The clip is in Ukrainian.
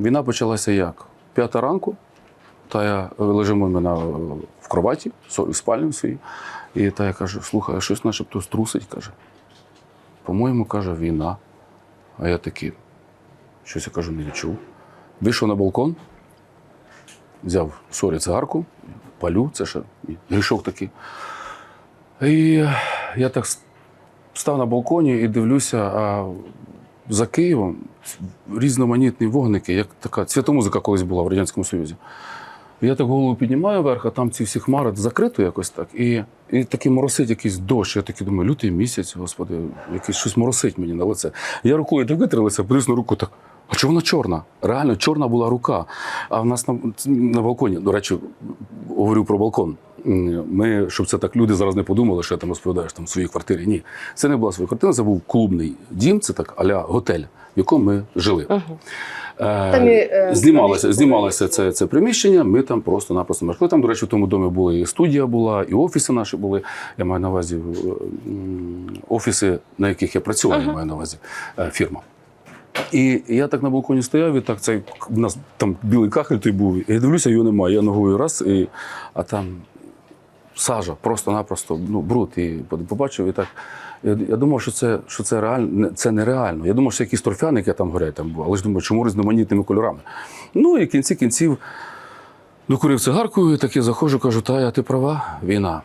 Війна почалася як? П'ята ранку, та я лежимо ми на, в кроваті, в спальні своїй. І та я кажу, слухай, а щось начебто струсить, каже. По-моєму, каже, війна. А я такий, щось я кажу, не відчув. Вийшов на балкон, взяв сорі цигарку, палю, це ще грішок такий. І я так став на балконі і дивлюся, а за Києвом різноманітні вогники, як така цвітомузика колись була в Радянському Союзі. Я так голову піднімаю вверх, а там ці всі хмари закрито якось так. І, і такий моросить якийсь дощ. Я такий думаю, лютий місяць, господи, якийсь щось моросить мені на лице. Я рукою так витерлися, подивився на руку так. А чого вона чорна? Реально, чорна була рука. А в нас на, на балконі, до речі, говорю про балкон. Ми, щоб це так люди зараз не подумали, що я там розповідаєш там в своїй квартирі. Ні, це не була своя квартира, це був клубний дім, це так аля готель, в якому ми жили. Е, Там і, е, знімалося, знімалося це, це приміщення. Ми там просто-напросто мешкали. Там, до речі, в тому домі була і студія була, і офіси наші були. Я маю на увазі офіси, на яких я працював, я маю на увазі е, фірма. І я так на балконі стояв, і так цей у нас там білий кахель той був. Я дивлюся, його немає. Я ногою раз, і, а там сажа, просто-напросто ну, бруд. І побачив, і так. Я, я думав, що це, що це реально, це нереально. Я думав, що якісь торфяники там горять там але ж думаю, чому різноманітними кольорами. Ну і в кінці кінців докурив цигарку, і так я заходжу, кажу, та, я ти права, війна.